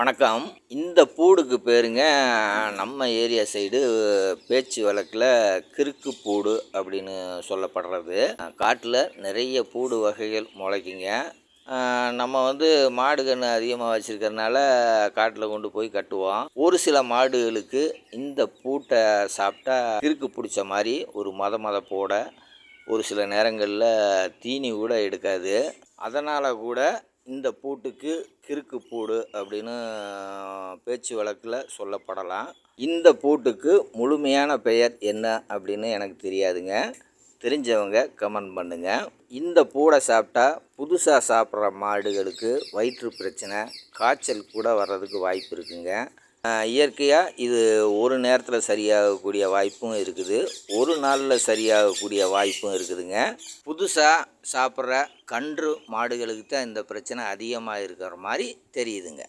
வணக்கம். இந்த பூடுக்கு பேருங்க நம்ம ஏரியா சைடு பேச்சு வழக்கில் கிறுக்கு பூடு அப்படின்னு சொல்லப்படுறது. காட்டில் நிறைய பூடு வகைகள் முளைக்குங்க. நம்ம வந்து மாடு கன்று அதிகமாக வச்சுருக்கறனால காட்டில் கொண்டு போய் கட்டுவோம். ஒரு சில மாடுகளுக்கு இந்த பூட்டை சாப்பிட்டா கிறுக்கு பிடிச்ச மாதிரி ஒரு மத மத போட ஒரு சில நேரங்களில் தீனி கூட எடுக்காது. அதனால் கூட இந்த பூட்டுக்கு கிறுக்கு பூடு அப்படின்னு பேச்சு வழக்கில் சொல்லப்படலாம். இந்த பூட்டுக்கு முழுமையான பெயர் என்ன அப்படின்னு எனக்கு தெரியாதுங்க. தெரிஞ்சவங்க கமெண்ட் பண்ணுங்கள் இந்த பூடை சாப்பிட்டா புதுசாக சாப்பிட்ற மாடுகளுக்கு வயிற்று பிரச்சனை காய்ச்சல் கூட வர்றதுக்கு வாய்ப்பு இருக்குங்க. இயற்கையாக இது ஒரு நேரத்தில் சரியாகக்கூடிய வாய்ப்பும் இருக்குது. ஒரு நாளில் சரியாகக்கூடிய வாய்ப்பும் இருக்குதுங்க. புதுசாக சாப்பிட்ற கன்று மாடுகளுக்கு தான் இந்த பிரச்சனை அதிகமாக இருக்கிற மாதிரி தெரியுதுங்க.